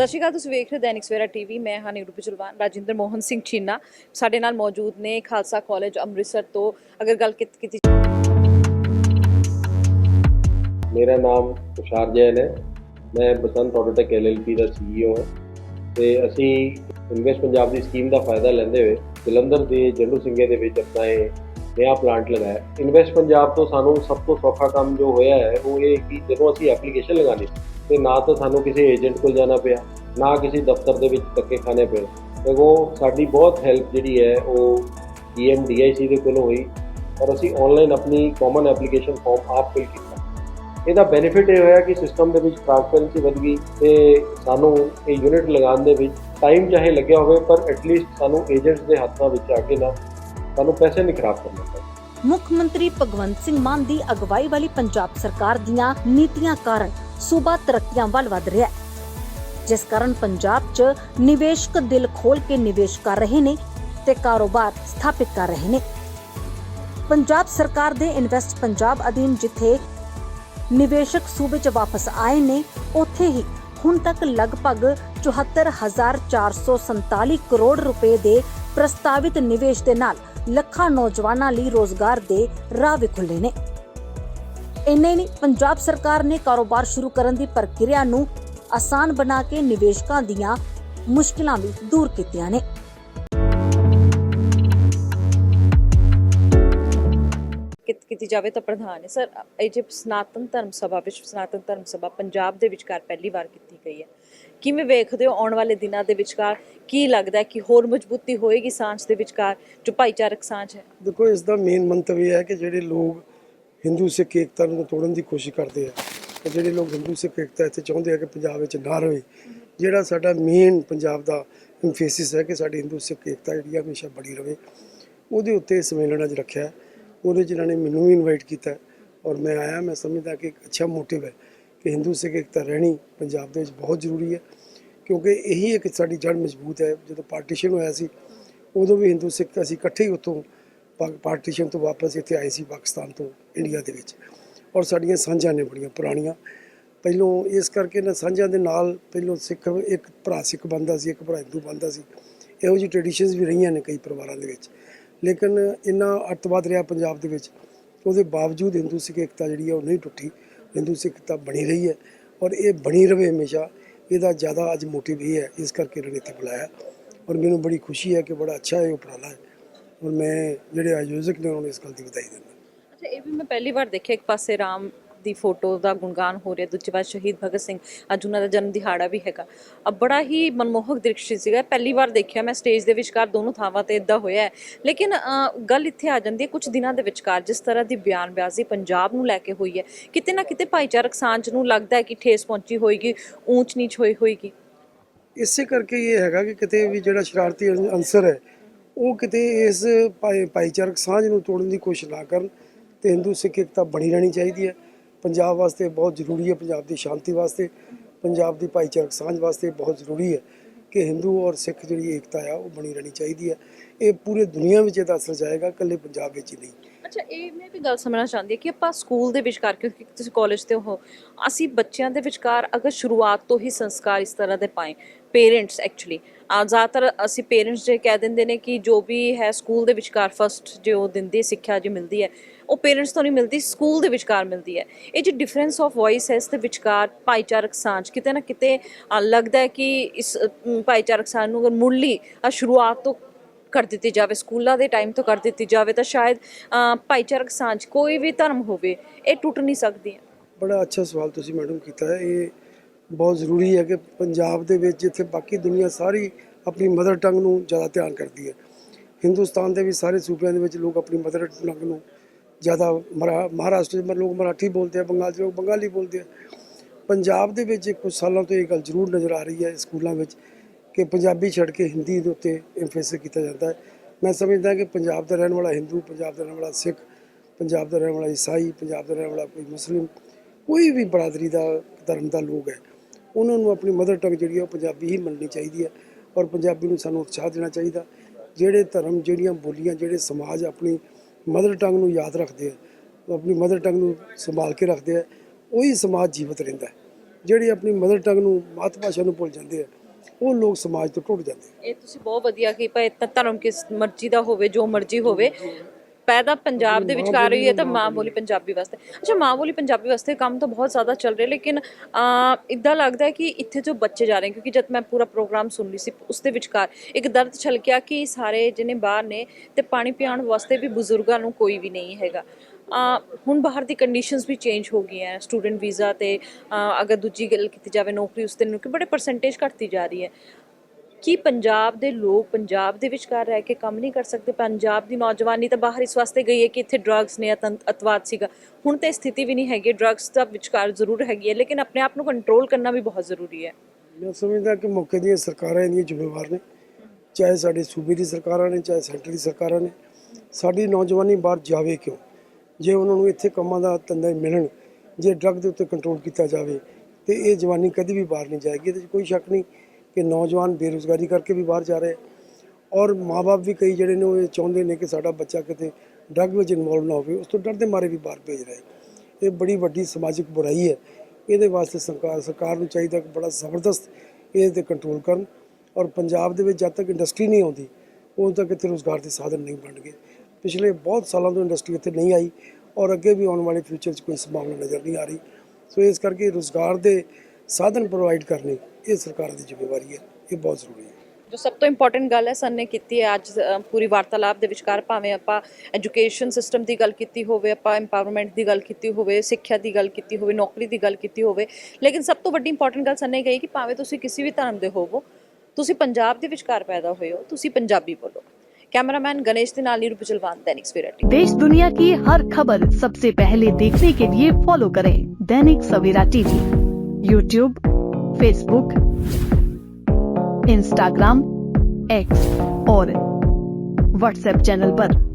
ਸਤਿ ਸ਼੍ਰੀ ਅਕਾਲ, ਤੁਸੀਂ ਵੇਖ ਰਹੇ ਹੋ ਦੈਨਿਕ ਸਵੇਰਾ ਟੀਵੀ। ਮੈਂ ਹਾਂ ਨੀਰੂ ਪਿਚਲਵਾਨ ਰਾਜਿੰਦਰ ਮੋਹਨ ਸਿੰਘ ਚੀਨਾ ਸਾਡੇ ਨਾਲ ਮੌਜੂਦ ਨੇ ਖਾਲਸਾ ਕਾਲਜ ਅੰਮ੍ਰਿਤਸਰ ਤੋਂ। ਅਗਰ ਗੱਲ ਕੀਤ- ਕੀਤੀ ਮੇਰਾ ਨਾਮ ਤੁਸ਼ਾਰ ਜੈਨ ਹੈ। ਮੈਂ ਬਸੰਤ ਆਟੋਟੈਕ ਐਲਐਲਪੀ ਦਾ ਸੀਈਓ ਹਾਂ। ਤੇ ਅਸੀਂ ਇਨਵੈਸਟ ਪੰਜਾਬ ਦੀ ਸਕੀਮ ਦਾ ਫਾਇਦਾ ਲੈਂਦੇ ਹੋਏ ਜਲੰਧਰ ਦੇ ਜੰਡੂ ਸਿੰਘੇ ਦੇ ਵਿੱਚ ਆਪਣਾ ਇਹ ਨਵਾਂ ਪਲਾਂਟ ਲਗਾਇਆ। ਇਨਵੈਸਟ ਪੰਜਾਬ ਤੋਂ ਸਾਨੂੰ ਸਭ ਤੋਂ ਸੌਖਾ ਕੰਮ ਜੋ ਹੋਇਆ ਹੈ, ਉਹ ਇਹ ਕਿ ਜਦੋਂ ਅਸੀਂ ਐਪਲੀਕੇਸ਼ਨ ਲਗਾਣੀ ਤੇ ਨਾ ਤਾਂ ਸਾਨੂੰ ਕਿਸੇ ਏਜੰਟ ਕੋਲ ਜਾਣਾ ਪਿਆ, ਨਾ ਕਿਸੇ ਦਫ਼ਤਰ ਦੇ ਵਿੱਚ ਧੱਕੇ ਖਾਣੇ ਪਏ। ਸਗੋਂ ਸਾਡੀ ਬਹੁਤ ਹੈਲਪ ਜਿਹੜੀ ਹੈ, ਉਹ ਡੀਐਮਡੀਆਈਸੀ ਦੇ ਕੋਲੋਂ ਹੋਈ ਔਰ ਅਸੀਂ ਆਨਲਾਈਨ ਆਪਣੀ ਕਾਮਨ ਐਪਲੀਕੇਸ਼ਨ ਫਾਰਮ ਆਪ ਫਿਲ ਕੀਤਾ। ਇਹਦਾ ਬੈਨੀਫਿਟ ਇਹ ਹੋਇਆ ਕਿ ਸਿਸਟਮ ਦੇ ਵਿੱਚ ਟ੍ਰਾਂਸਪੇਰੈਂਸੀ ਵਧ ਗਈ ਤੇ ਸਾਨੂੰ ਇਹ ਯੂਨਿਟ ਲਗਾਉਣ ਦੇ ਵਿੱਚ ਟਾਈਮ ਚਾਹੇ ਲੱਗਿਆ ਹੋਵੇ, ਪਰ ਐਟਲੀਸਟ ਸਾਨੂੰ ਏਜੰਟਸ ਦੇ ਹੱਥਾਂ ਵਿੱਚ ਆ ਕੇ ਨਾ ਸਾਨੂੰ ਪੈਸੇ ਨਹੀਂ ਖਰਾਬ ਕਰਨੇ ਪਏ। ਮੁੱਖ ਮੰਤਰੀ ਭਗਵੰਤ ਸਿੰਘ ਮਾਨ ਦੀ ਅਗਵਾਈ ਵਾਲੀ ਪੰਜਾਬ ਸਰਕਾਰ ਦੀਆਂ ਨੀਤੀਆਂ ਕਾਰਨ ਸੂਬਾ ਤਰੱਕੀਆਂ ਵੱਲ ਵਧ ਰਿਹਾ ਹੈ। ਜਿਸ ਕਾਰਨ ਪੰਜਾਬ 'ਚ ਨਿਵੇਸ਼ਕ ਦਿਲ ਖੋਲ ਕੇ ਨਿਵੇਸ਼ ਕਰ ਰਹੇ ਨੇ ਤੇ ਕਾਰੋਬਾਰ ਸਥਾਪਿਤ ਕਰ ਰਹੇ ਨੇ। ਪੰਜਾਬ ਸਰਕਾਰ ਦੇ ਇਨਵੈਸਟ ਪੰਜਾਬ ਅਧੀਨ ਜਿੱਥੇ ਨਿਵੇਸ਼ਕ ਸੂਬੇ 'ਚ ਵਾਪਸ ਆਏ ਨੇ, ਉੱਥੇ ਹੀ ਹੁਣ ਤੱਕ ਲਗਭਗ 74447 ਕਰੋੜ ਰੁਪਏ ਦੇ ਪ੍ਰਸਤਾਵਿਤ ਨਿਵੇਸ਼ ਦੇ ਨਾਲ ਲੱਖਾਂ ਨੌਜਵਾਨਾਂ ਲਈ ਰੋਜ਼ਗਾਰ ਦੇ ਰਾਹ ਵੀ ਖੁੱਲੇ ਨੇ। ਇੰਨੇ ਨਹੀਂ ਪੰਜਾਬ ਸਰਕਾਰ ਨੇ ਕਾਰੋਬਾਰ ਸ਼ੁਰੂ ਕਰਨ ਦੀ ਪ੍ਰਕਿਰਿਆ ਨੂੰ ਆਸਾਨ ਬਣਾ ਕੇ ਨਿਵੇਸ਼ਕਾਂ ਦੀਆਂ ਮੁਸ਼ਕਲਾਂ ਵੀ ਦੂਰ ਕੀਤੀਆਂ ਨੇ। ਕੀਤ- ਕੀਤੀ ਜਾਵੇ ਤਾਂ ਪ੍ਰਧਾਨ ਹੈ ਸਰ ਇਹ ਜੇ ਸਨਾਤਨ ਧਰਮ ਸਭਾ ਵਿਸ਼ਵ ਸਨਾਤਨ ਧਰਮ ਸਭਾ ਪੰਜਾਬ ਦੇ ਵਿਚਕਾਰ ਪਹਿਲੀ ਵਾਰ ਕੀਤੀ ਗਈ ਹੈ ਕਿਵੇਂ ਵੇਖਦੇ ਹੋ ਆਉਣ ਵਾਲੇ ਦਿਨਾਂ ਦੇ ਵਿਚਕਾਰ? ਕੀ ਲੱਗਦਾ ਹੈ ਕਿ ਹੋਰ ਮਜ਼ਬੂਤੀ ਹੋਏਗੀ ਸਾਂਝ ਦੇ ਵਿਚਕਾਰ ਜੋ ਭਾਈਚਾਰਕ ਸਾਂਝ ਹੈ? ਦੇਖੋ ਇਸ ਦਾ ਮੇਨ ਮੰਤਵ ਇਹ ਹੈ ਕਿ ਜਿਹੜੇ ਲੋਕ ਹਿੰਦੂ ਸਿੱਖ ਏਕਤਾ ਨੂੰ ਤੋੜਨ ਦੀ ਕੋਸ਼ਿਸ਼ ਕਰਦੇ ਆ। ਤੇ ਜਿਹੜੇ ਲੋਕ ਹਿੰਦੂ ਸਿੱਖ ਏਕਤਾ ਇੱਥੇ ਚਾਹੁੰਦੇ ਆ ਕਿ ਪੰਜਾਬ ਵਿੱਚ ਨਾ ਰਹੇ, ਜਿਹੜਾ ਸਾਡਾ ਮੇਨ ਪੰਜਾਬ ਦਾ ਇੰਫੇਸਿਸ ਹੈ ਕਿ ਸਾਡੀ ਹਿੰਦੂ ਸਿੱਖ ਏਕਤਾ ਜਿਹੜੀ ਆ ਹਮੇਸ਼ਾ ਬਣੀ ਰਹੇ। ਉਹਦੇ ਉੱਤੇ ਸੰਮੇਲਨ ਅੱਜ ਰੱਖਿਆ। ਉਹਦੇ 'ਚ ਇਹਨਾਂ ਨੇ ਮੈਨੂੰ ਵੀ ਇਨਵਾਈਟ ਕੀਤਾ ਔਰ ਮੈਂ ਆਇਆ, ਮੈਂ ਸਮਝਦਾ ਕਿ ਇੱਕ ਅੱਛਾ ਮੋਟਿਵ ਹੈ ਕਿ ਹਿੰਦੂ ਸਿੱਖ ਏਕਤਾ ਰਹਿਣੀ ਪੰਜਾਬ ਦੇ ਵਿੱਚ ਬਹੁਤ ਜ਼ਰੂਰੀ ਹੈ। ਕਿਉਂਕਿ ਇਹੀ ਇੱਕ ਸਾਡੀ ਜੜ ਮਜ਼ਬੂਤ ਹੈ, ਜਦੋਂ ਪਾਰਟੀਸ਼ਨ ਹੋਇਆ ਸੀ, ਉਦੋਂ ਵੀ ਹਿੰਦੂ ਸਿੱਖ ਅਸੀਂ ਇਕੱਠੇ ਹੀ ਉੱਥੋਂ ਪਾ- ਪਾਰਟੀਸ਼ਨ ਤੋਂ ਵਾਪਸ ਇੱਥੇ ਆਏ ਸੀ ਪਾਕਿਸਤਾਨ ਤੋਂ। ਇੰਡੀਆ ਦੇ ਵਿੱਚ। ਔਰ ਸਾਡੀਆਂ ਸਾਂਝਾਂ ਨੇ ਬੜੀਆਂ ਪੁਰਾਣੀਆਂ। ਪਹਿਲੋਂ ਇਸ ਕਰਕੇ ਨਾ ਸਾਂਝਾਂ ਦੇ ਨਾਲ ਪਹਿਲੋਂ ਸਿੱਖ ਇੱਕ ਭਰਾ ਸਿੱਖ ਬੰਦਾ ਸੀ, ਇੱਕ ਭਰਾ ਹਿੰਦੂ ਬੰਦਾ ਸੀ। ਇਹੋ ਜਿਹੀ ਟ੍ਰੈਡੀਸ਼ਨਸ ਵੀ ਰਹੀਆਂ ਨੇ ਕਈ ਪਰਿਵਾਰਾਂ ਦੇ ਵਿੱਚ। ਲੇਕਿਨ ਇੰਨਾ ਅੱਤਵਾਦ ਰਿਹਾ ਪੰਜਾਬ ਦੇ ਵਿੱਚ, ਉਹਦੇ ਬਾਵਜੂਦ ਹਿੰਦੂ ਸਿੱਖ ਏਕਤਾ ਜਿਹੜੀ ਹੈ ਉਹ ਨਹੀਂ ਟੁੱਟੀ। ਹਿੰਦੂ ਸਿੱਖਤਾ ਬਣੀ ਰਹੀ ਹੈ ਔਰ ਇਹ ਬਣੀ ਰਵੇ ਹਮੇਸ਼ਾ। ਇਹਦਾ ਜ਼ਿਆਦਾ ਅੱਜ ਮੋਟਿਵ ਇਹ ਹੈ, ਇਸ ਕਰਕੇ ਇਹਨਾਂ ਨੇ ਇੱਥੇ ਬੁਲਾਇਆ। ਔਰ ਮੈਨੂੰ ਬੜੀ ਖੁਸ਼ੀ ਹੈ ਕਿ ਬੜਾ ਅੱਛਾ ਇਹ ਉਪਰਾਲਾ ਹੈ। ਔਰ ਮੈਂ ਜਿਹੜੇ ਆਯੋਜਕ ਨੇ ਉਹਨਾਂ ਨੂੰ ਇਸ ਗੱਲ ਦੀ ਵਧਾਈ ਦਿੰਦਾ। ਅੱਛਾ ਇਹ ਵੀ ਮੈਂ ਪਹਿਲੀ ਵਾਰ ਦੇਖਿਆ ਇੱਕ ਪਾਸੇ ਰਾਮ ਦੀ ਫੋਟੋ ਦਾ ਗੁਣਗਾਨ ਹੋ ਰਿਹਾ ਦੂਜੇ ਪਾਸੇ ਸ਼ਹੀਦ ਭਗਤ ਸਿੰਘ ਅੱਜ ਉਹਨਾਂ ਦਾ ਜਨਮ ਦਿਹਾੜਾ ਵੀ ਹੈਗਾ। ਅ ਬੜਾ ਹੀ ਮਨਮੋਹਕ ਦ੍ਰਿਸ਼ ਸੀਗਾ ਪਹਿਲੀ ਵਾਰ ਦੇਖਿਆ ਮੈਂ ਸਟੇਜ ਦੇ ਵਿਚਕਾਰ ਦੋਨੋਂ ਥਾਵਾਂ ਤੇ ਇਦਾਂ ਹੋਇਆ ਹੈ। ਲੇਕਿਨ ਅ, ਗੱਲ ਇੱਥੇ ਆ ਜਾਂਦੀ ਹੈ ਕੁਝ ਦਿਨਾਂ ਦੇ ਵਿਚਕਾਰ ਜਿਸ ਤਰ੍ਹਾਂ ਦੀ ਬਿਆਨਬਾਜ਼ੀ ਪੰਜਾਬ ਨੂੰ ਲੈ ਕੇ ਹੋਈ ਹੈ ਕਿਤੇ ਨਾ ਕਿਤੇ ਭਾਈਚਾਰਕ ਸਾਂਝ ਨੂੰ ਲੱਗਦਾ ਹੈ ਕਿ ਠੇਸ ਪਹੁੰਚੀ ਹੋਏਗੀ ਊਂਚ ਨੀਚ ਹੋਈ ਹੋਏਗੀ। ਇਸੇ ਕਰਕੇ ਇਹ ਹੈਗਾ ਕਿ ਕਿਤੇ ਵੀ ਜਿਹੜਾ ਸ਼ਰਾਰਤੀ ਅੰ- ਅੰਸਰ ਹੈ ਉਹ ਕਿਤੇ ਇਸ ਭਾਈ- ਭਾਈਚਾਰਕ ਸਾਂਝ ਨੂੰ ਤੋੜਨ ਦੀ ਕੋਸ਼ਿਸ਼ ਨਾ ਕਰਨ। ਤੇ ਹਿੰਦੂ ਸਿੱਖ ਏਕਤਾ ਬਣੀ ਰਹਿਣੀ ਚਾਹੀਦੀ ਹੈ। ਪੰਜਾਬ ਵਾਸਤੇ ਬਹੁਤ ਜ਼ਰੂਰੀ ਹੈ, ਪੰਜਾਬ ਦੀ ਸ਼ਾਂਤੀ ਵਾਸਤੇ, ਪੰਜਾਬ ਦੀ ਭਾਈਚਾਰਕ ਸਾਂਝ ਵਾਸਤੇ ਬਹੁਤ ਜ਼ਰੂਰੀ ਹੈ ਕਿ ਹਿੰਦੂ ਔਰ ਸਿੱਖ ਜਿਹੜੀ ਏਕਤਾ ਆ, ਉਹ ਬਣੀ ਰਹਿਣੀ ਚਾਹੀਦੀ ਹੈ। ਇਹ ਪੂਰੇ ਦੁਨੀਆ ਵਿੱਚ ਇਹਦਾ ਅਸਰ ਜਾਏਗਾ, ਇਕੱਲੇ ਪੰਜਾਬ ਵਿੱਚ ਹੀ ਨਹੀਂ। ਅੱਛਾ, ਇਹ ਮੈਂ ਵੀ ਗੱਲ ਸਮਝਣਾ ਚਾਹੁੰਦੀ ਹਾਂ ਕਿ ਆਪਾਂ ਸਕੂਲ ਦੇ ਵਿਚਕਾਰ, ਕਿਉਂਕਿ ਤੁਸੀਂ ਕਾਲਜ ਤੇ ਹੋ, ਅਸੀਂ ਬੱਚਿਆਂ ਦੇ ਵਿਚਕਾਰ ਅਗਰ ਸ਼ੁਰੂਆਤ ਤੋਂ ਹੀ ਸੰਸਕਾਰ ਇਸ ਤਰ੍ਹਾਂ ਦੇ ਪਾਏ ਪੇਰੈਂਟਸ ਐਕਚੁਅਲੀ ਜ਼ਿਆਦਾਤਰ ਅਸੀਂ ਪੇਰੈਂਟਸ ਜੇ ਕਹਿ ਦਿੰਦੇ ਨੇ ਕਿ ਜੋ ਵੀ ਹੈ ਸਕੂਲ ਦੇ ਵਿਚਕਾਰ ਫਸਟ ਜੇ ਉਹ ਦਿੰਦੀ ਸਿੱਖਿਆ ਜੇ ਮਿਲਦੀ ਹੈ, ਉਹ ਪੇਰੈਂਟਸ ਤੋਂ ਨਹੀਂ ਮਿਲਦੀ ਸਕੂਲ ਦੇ ਵਿਚਕਾਰ ਮਿਲਦੀ ਹੈ। ਇਹ ਜੋ ਡਿਫਰੈਂਸ ਆਫ ਵੌਇਸ ਹੈ, ਇਸ ਦੇ ਵਿਚਕਾਰ ਭਾਈਚਾਰਕ ਸਾਂਝ ਕਿਤੇ ਨਾ ਕਿਤੇ ਲੱਗਦਾ ਹੈ ਕਿ ਇਸ ਭਾਈਚਾਰਕ ਸਾਂਝ ਨੂੰ ਅਗਰ ਮੁੱਢਲੀ ਸ਼ੁਰੂਆਤ ਤੋਂ ਕਰ ਦਿੱਤੀ ਜਾਵੇ, ਸਕੂਲਾਂ ਦੇ ਟਾਈਮ ਤੋਂ ਕਰ ਦਿੱਤੀ ਜਾਵੇ, ਤਾਂ ਸ਼ਾਇਦ ਭਾਈਚਾਰਕ ਸਾਂਝ ਕੋਈ ਵੀ ਧਰਮ ਹੋਵੇ, ਇਹ ਟੁੱਟ ਨਹੀਂ ਸਕਦੀ। ਬੜਾ ਅੱਛਾ ਸਵਾਲ ਤੁਸੀਂ ਮੈਡਮ ਕੀਤਾ ਹੈ। ਇਹ ਬਹੁਤ ਜ਼ਰੂਰੀ ਹੈ ਕਿ ਪੰਜਾਬ ਦੇ ਵਿੱਚ ਜਿੱਥੇ ਬਾਕੀ ਦੁਨੀਆ ਸਾਰੀ ਆਪਣੀ ਮਦਰ ਟੰਗ ਨੂੰ ਜ਼ਿਆਦਾ ਧਿਆਨ ਕਰਦੀ ਹੈ। ਹਿੰਦੁਸਤਾਨ ਦੇ ਵੀ ਸਾਰੇ ਸੂਬਿਆਂ ਦੇ ਵਿੱਚ ਲੋਕ ਆਪਣੀ ਮਦਰ ਟੰਗ ਨੂੰ ਜ਼ਿਆਦਾ ਮਰਾ- ਮਹਾਰਾਸ਼ਟਰ 'ਚ ਲੋਕ ਮਰਾਠੀ ਬੋਲਦੇ ਆ, ਬੰਗਾਲ 'ਚ ਲੋਕ ਬੰਗਾਲੀ ਬੋਲਦੇ ਆ। ਪੰਜਾਬ ਦੇ ਵਿੱਚ ਕੁਝ ਸਾਲਾਂ ਤੋਂ ਇਹ ਗੱਲ ਜ਼ਰੂਰ ਨਜ਼ਰ ਆ ਰਹੀ ਹੈ ਸਕੂਲਾਂ ਵਿੱਚ ਕਿ ਪੰਜਾਬੀ ਛੱਡ ਕੇ ਹਿੰਦੀ ਦੇ ਉੱਤੇ ਐਮਫੈਸਿਸ ਕੀਤਾ ਜਾਂਦਾ ਹੈ। ਮੈਂ ਸਮਝਦਾ ਕਿ ਪੰਜਾਬ ਦਾ ਰਹਿਣ ਵਾਲਾ ਹਿੰਦੂ, ਪੰਜਾਬ ਦਾ ਰਹਿਣ ਵਾਲਾ ਸਿੱਖ, ਪੰਜਾਬ ਦਾ ਰਹਿਣ ਵਾਲਾ ਈਸਾਈ, ਪੰਜਾਬ ਦਾ ਰਹਿਣ ਵਾਲਾ ਕੋਈ ਮੁਸਲਿਮ, ਕੋਈ ਵੀ ਬਰਾਦਰੀ ਦਾ ਧਰਮ ਦਾ ਲੋਕ ਹੈ। ਉਹਨਾਂ ਨੂੰ ਆਪਣੀ ਮਦਰ ਟੰਗ ਜਿਹੜੀ ਹੈ ਉਹ ਪੰਜਾਬੀ ਹੀ ਮੰਨਣੀ ਚਾਹੀਦੀ ਹੈ ਔਰ ਪੰਜਾਬੀ ਨੂੰ ਸਾਨੂੰ ਉਤਸ਼ਾਹ ਦੇਣਾ ਚਾਹੀਦਾ। ਜਿਹੜੇ ਧਰਮ, ਜਿਹੜੀਆਂ ਬੋਲੀਆਂ, ਜਿਹੜੇ ਸਮਾਜ ਆਪਣੀ ਮਦਰ ਟੰਗ ਨੂੰ ਯਾਦ ਰੱਖਦੇ ਆ ਆਪਣੀ ਮਦਰ ਟੰਗ ਨੂੰ ਸੰਭਾਲ ਕੇ ਰੱਖਦੇ ਆ, ਉਹੀ ਸਮਾਜ ਜੀਵਤ ਰਹਿੰਦਾ ਜਿਹੜੇ ਆਪਣੀ ਮਦਰ ਟੰਗ ਨੂੰ ਮਾਤ ਭਾਸ਼ਾ ਨੂੰ ਭੁੱਲ ਜਾਂਦੇ ਆ, ਉਹ ਲੋਕ ਸਮਾਜ ਤੋਂ ਟੁੱਟ ਜਾਂਦੇ ਇਹ ਤੁਸੀਂ ਬਹੁਤ ਵਧੀਆ ਕਿ ਭਾਵੇਂ ਧਰਮ ਕਿਸ ਮਰਜ਼ੀ ਦਾ ਹੋਵੇ, ਜੋ ਮਰਜ਼ੀ ਹੋਵੇ ਪੈਦਾ ਪੰਜਾਬ ਦੇ ਵਿੱਚ ਕਰ ਰਹੀ ਹੈ ਤਾਂ ਮਾਂ ਬੋਲੀ ਪੰਜਾਬੀ ਵਾਸਤੇ। ਅੱਛਾ ਮਾਂ ਬੋਲੀ ਪੰਜਾਬੀ ਵਾਸਤੇ ਕੰਮ ਤਾਂ ਬਹੁਤ ਜ਼ਿਆਦਾ ਚੱਲ ਰਿਹਾ ਲੇਕਿਨ ਇਦਾਂ ਲੱਗਦਾ ਹੈ ਕਿ ਇੱਥੇ ਜੋ ਬੱਚੇ ਜਾ ਰਹੇ ਕਿਉਂਕਿ ਜਦ ਮੈਂ ਪੂਰਾ ਪ੍ਰੋਗਰਾਮ ਸੁਣ ਰਹੀ ਸੀ ਉਸ ਦੇ ਵਿਚਕਾਰ ਇੱਕ ਦਰਦ ਛਲਕਿਆ ਕਿ ਸਾਰੇ ਜਿਹਨੇ ਬਾਹਰ ਨੇ ਤੇ ਪਾਣੀ ਪਿਆਉਣ ਵਾਸਤੇ ਵੀ ਬਜ਼ੁਰਗਾਂ ਨੂੰ ਕੋਈ ਵੀ ਨਹੀਂ ਹੈਗਾ। ਹੁਣ ਬਾਹਰ ਦੀ ਕੰਡੀਸ਼ਨਸ ਵੀ ਚੇਂਜ ਹੋ ਗਈਆਂ ਸਟੂਡੈਂਟ ਵੀਜ਼ਾ ਤੇ ਅਗਰ ਦੂਜੀ ਗੱਲ ਕੀਤੀ ਜਾਵੇ ਨੌਕਰੀ ਉਸ ਤੇ ਨੂੰ ਕਿ ਬੜੇ ਪਰਸੈਂਟੇਜ ਘਟਦੀ ਜਾ ਰਹੀ ਹੈ। ਕੀ ਪੰਜਾਬ ਦੇ ਲੋਕ ਪੰਜਾਬ ਦੇ ਵਿਚਕਾਰ ਰਹਿ ਕੇ ਕੰਮ ਨਹੀਂ ਕਰ ਸਕਦੇ? ਪੰਜਾਬ ਦੀ ਨੌਜਵਾਨੀ ਤਾਂ ਬਾਹਰ ਇਸ ਵਾਸਤੇ ਗਈ ਹੈ ਕਿ ਇੱਥੇ ਡਰੱਗਸ ਨੇ ਅਤਵਾਦ ਸੀਗਾ। ਹੁਣ ਤਾਂ ਇਹ ਸਥਿਤੀ ਵੀ ਨਹੀਂ ਹੈਗੀ ਡਰੱਗਸ ਦਾ ਵਿਚਕਾਰ ਜ਼ਰੂਰ ਹੈਗੀ ਹੈ, ਲੇਕਿਨ ਆਪਣੇ ਆਪ ਨੂੰ ਕੰਟਰੋਲ ਕਰਨਾ ਵੀ ਬਹੁਤ ਜ਼ਰੂਰੀ ਹੈ। ਮੈਂ ਸਮਝਦਾ ਕਿ ਮੌਕੇ ਦੀਆਂ ਸਰਕਾਰਾਂ ਇਹਦੀਆਂ ਜ਼ਿੰਮੇਵਾਰ ਨੇ, ਚਾਹੇ ਸਾਡੇ ਸੂਬੇ ਦੀ ਸਰਕਾਰਾਂ ਨੇ, ਚਾਹੇ ਸੈਂਟਰ ਦੀ ਸਰਕਾਰਾਂ ਨੇ। ਸਾਡੀ ਨੌਜਵਾਨੀ ਬਾਹਰ ਜਾਵੇ ਕਿਉਂ? ਜੇ ਉਹਨਾਂ ਨੂੰ ਇੱਥੇ ਕੰਮਾਂ ਦਾ ਧੰਦਾ ਮਿਲਣ, ਜੇ ਡਰੱਗ ਦੇ ਉੱਤੇ ਕੰਟਰੋਲ ਕੀਤਾ ਜਾਵੇ, ਤੇ ਇਹ ਜਵਾਨੀ ਕਦੀ ਵੀ ਬਾਹਰ ਨਹੀਂ ਜਾਏਗੀ, ਇਹਦੇ 'ਚ ਕੋਈ ਸ਼ੱਕ ਨਹੀਂ। ਕਿ ਨੌਜਵਾਨ ਬੇਰੁਜ਼ਗਾਰੀ ਕਰਕੇ ਵੀ ਬਾਹਰ ਜਾ ਰਹੇ ਔਰ ਮਾਪੇ ਵੀ ਕਈ ਜਿਹੜੇ ਨੇ ਉਹ ਇਹ ਚਾਹੁੰਦੇ ਨੇ ਕਿ ਸਾਡਾ ਬੱਚਾ ਕਿਤੇ ਡਰੱਗ ਵਿੱਚ ਇਨਵੋਲਵ ਨਾ ਹੋਵੇ, ਉਸ ਤੋਂ ਡਰਦੇ ਮਾਰੇ ਵੀ ਬਾਹਰ ਭੇਜ ਰਹੇ ਇਹ ਬੜੀ ਵੱਡੀ ਸਮਾਜਿਕ ਬੁਰਾਈ ਹੈ। ਇਹਦੇ ਵਾਸਤੇ ਸਰਕਾਰ ਸਰਕਾਰ ਨੂੰ ਚਾਹੀਦਾ ਕਿ ਬੜਾ ਜ਼ਬਰਦਸਤ ਇਹਦੇ ਤੇ ਕੰਟਰੋਲ ਕਰਨ ਔਰ ਪੰਜਾਬ ਦੇ ਵਿੱਚ ਜਦ ਤੱਕ ਇੰਡਸਟਰੀ ਨਹੀਂ ਆਉਂਦੀ, ਉਦੋਂ ਤੱਕ ਇੱਥੇ ਰੋਜ਼ਗਾਰ ਦੇ ਸਾਧਨ ਨਹੀਂ ਬਣਨਗੇ। ਪਿਛਲੇ ਬਹੁਤ ਸਾਲਾਂ ਤੋਂ ਇੰਡਸਟਰੀ ਇੱਥੇ ਨਹੀਂ ਆਈ ਔਰ ਅੱਗੇ ਵੀ ਆਉਣ ਵਾਲੇ ਫਿਊਚਰ 'ਚ ਕੋਈ ਸੰਭਾਵਨਾ ਨਜ਼ਰ ਨਹੀਂ ਆ ਰਹੀ। ਸੋ ਇਸ ਕਰਕੇ ਰੋਜ਼ਗਾਰ ਦੇ ਸਾਧਨ ਪ੍ਰੋਵਾਈਡ ਕਰਨੇ ਇਹ ਸਰਕਾਰ ਦੀ ਜ਼ਿੰਮੇਵਾਰੀ ਹੈ ਇਹ ਬਹੁਤ ਜ਼ਰੂਰੀ ਹੈ ਜੋ ਸਭ ਤੋਂ ਇੰਪੋਰਟੈਂਟ ਗੱਲ ਹੈ ਸਰ ਨੇ ਕੀਤੀ ਹੈ ਅੱਜ ਅ, ਪੂਰੀ ਵਾਰਤਾਲਾਪ ਦੇ ਵਿਚਕਾਰ ਭਾਵੇਂ ਆਪਾਂ ਐਜੂਕੇਸ਼ਨ ਸਿਸਟਮ ਦੀ ਗੱਲ ਕੀਤੀ ਹੋਵੇ ਆਪਾਂ ਐਮਪਾਵਰਮੈਂਟ ਦੀ ਗੱਲ ਕੀਤੀ ਹੋਵੇ ਸਿੱਖਿਆ ਦੀ ਗੱਲ ਕੀਤੀ ਹੋਵੇ ਨੌਕਰੀ ਦੀ ਗੱਲ ਕੀਤੀ ਹੋਵੇ ਲੇਕਿਨ ਸਭ ਤੋਂ ਵੱਡੀ ਇੰਪੋਰਟੈਂਟ ਗੱਲ ਸਰ ਨੇ ਕਹੀ ਕਿ ਭਾਵੇਂ ਤੁਸੀਂ ਕਿਸੇ ਵੀ ਧਰਮ ਦੇ ਹੋਵੋ ਤੁਸੀਂ ਪੰਜਾਬ ਦੇ ਵਿਚਕਾਰ ਪੈਦਾ ਹੋਏ ਹੋ ਤੁਸੀਂ ਪੰਜਾਬੀ ਬੋਲੋ कैमरामैन गणेश के नाल नीरू पिछलवान दैनिक सवेरा टीवी। देश दुनिया की हर खबर सबसे पहले देखने के लिए फॉलो करें Dainik Savera TV YouTube Facebook Instagram X और व्हाट्सएप चैनल पर।